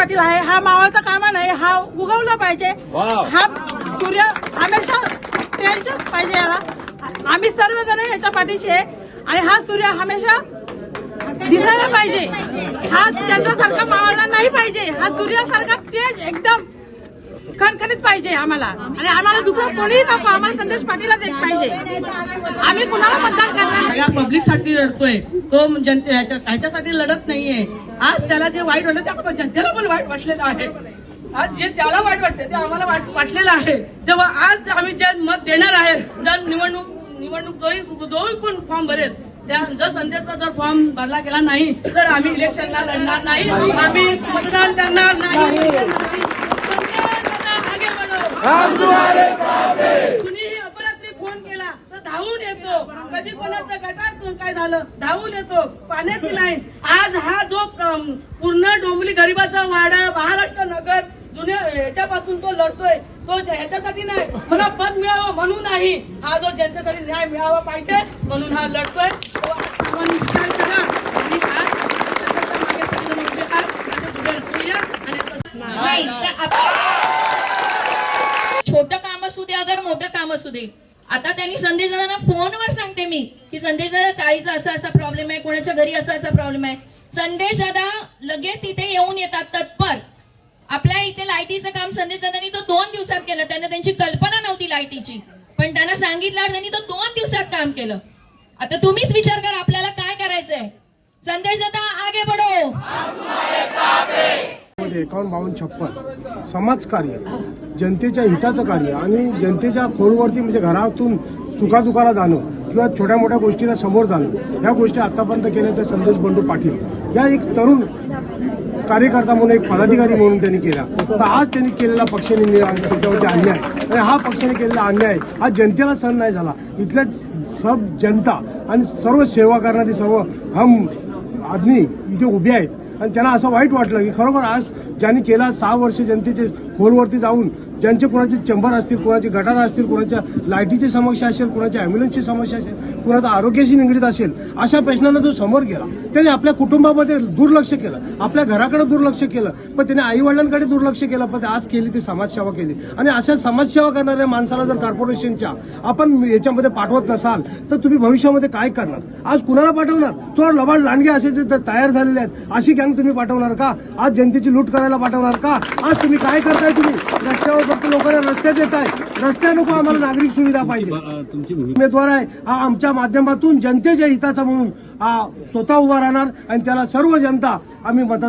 पाटील आहे हा मावळता कामा नाही हा उगवला पाहिजे. हा सूर्य हमेशा तेजच पाहिजे याला. आम्ही सर्वजण याच्या पाठीशी आहे. आणि हा सूर्य हमेशा दिसायला पाहिजे. हा चंद्रासारखा मावळला नाही पाहिजे. हा सूर्यासारखा तेज एकदम. खणखणीच पाहिजे आम्हाला. आणि आम्हाला दुसरं कोणीही नको आम्हाला संदेश पाटीलच एक पाहिजे. आम्ही कुणाला मतदान करणार या पब्लिकसाठी लढतोय. तो जनते ह्याच्यासाठी लढत नाहीये. आज त्याला जे वाईट वाटलं ते आपण जनतेला पण वाईट वाटलेलं आहे. आज जे त्याला वाईट वाटते ते आम्हाला वाईट वाटलेलं आहे. तेव्हा आज आम्ही जे मत देणार आहे जर निवडणूक निवडणूक दोन दोन्ही कोण फॉर्म भरेल. त्या जर संध्याचा जर फॉर्म भरला गेला नाही तर आम्ही इलेक्शनला लढणार नाही. आम्ही मतदान करणार नाही. कुणीही अपरात्री फोन केला तर धावून येतो. कधी कोणाचं गटात काय झालं धावून येतो. पाण्याची लाईन. आज हा जो पूर्ण डोंबली गरीबाचा वाडा महाराष्ट्र नगर जुन्या याच्यापासून तो लढतोय. तो ह्याच्यासाठी नाही. मला पद मिळावं म्हणून नाही. हा जो जनतेसाठी न्याय मिळावा पाहिजे म्हणून हा लढतोय तो सर्वांनी विचार करा आणि आज जनतेच्या मागे सगळेजण उभे आहात. आता पुढे असूया आणि तसं- नाही तर आप- छोटं काम असू दे अगर मोठं काम असू दे. आता त्यांनी संदेश दादांना फोनवर सांगते मी की संदेश दादा चाळीचा असा असा प्रॉब्लेम आहे कोणाच्या घरी असा असा प्रॉब्लेम आहे. संदेश दादा लगेच तिथे येऊन येतात तत्पर. आपल्या इथे लायटीचं काम संदेश दादांनी तो दोन दिवसात केलं त्यांना त्यांची कल्पना नव्हती लायटीची पण त्यांना सांगितलं त्यांनी तो दोन दिवसात काम केलं. आता तुम्हीच विचार करा आपल्याला काय करायचंय? संदेश दादा आगे बढो. मध्ये एकावन्न बावन्न छप्पन. समाजकार्य जनतेच्या हिताचं कार्य आणि जनतेच्या खोलवरती म्हणजे घरातून सुखादुखाला जाणं किंवा छोट्या मोठ्या गोष्टीला समोर जाणं ह्या गोष्टी आतापर्यंत केल्या त्या संदेश बंडू पाटील. या एक तरुण कार्यकर्ता म्हणून एक पदाधिकारी म्हणून त्यांनी केला. तर आज त्यांनी केलेला पक्षाने त्याच्यावरती अन्याय. आणि हा पक्षाने केलेला अन्याय हा जनतेला सहन नाही झाला. इथल्या सब जनता आणि सर्व सेवा करणारी सर्व हम आदमी इथे उभे आहेत. आणि त्यांना असं वाईट वाटलं की खरोखर आज ज्यांनी केला सहा वर्ष जनतेचे खोलवरती जाऊन ज्यांचे कोणाचे चंबर असतील कोणाचे गटारं असतील कोणाच्या लाईटीची समस्या असेल कोणाच्या ॲम्ब्युलन्सची समस्या असेल कुणाचा आरोग्याशी निगडीत असेल अशा प्रश्नांना जो समोर गेला. त्याने आपल्या कुटुंबामध्ये दुर्लक्ष केलं आपल्या घराकडे दुर्लक्ष केलं पण त्याने आईवडिलांकडे दुर्लक्ष केलं पण आज केली ती समाजसेवा केली. आणि अशा समाजसेवा करणाऱ्या माणसाला जर कॉर्पोरेशनच्या आपण याच्यामध्ये पाठवत नसाल तर तुम्ही भविष्यामध्ये काय करणार? आज कुणाला पाठवणार? चोर लबाड लांडगे असे जे तर तयार झालेले आहेत. अशी गँग तुम्ही पाठवणार का? आज जनतेची लूट करायला पाठवणार का? आज तुम्ही काय करताय तुम्ही? रस्त्यावर फक्त लोकांना रस्त्यात येत आहे रस्त्या नको आम्हाला नागरिक सुविधा पाहिजे. उमेदवार आहे. हा आमच्या माध्यमातून जनतेच्या हिताचा म्हणून हा स्वतः उभा राहणार आणि त्याला सर्व जनता आम्ही मतदान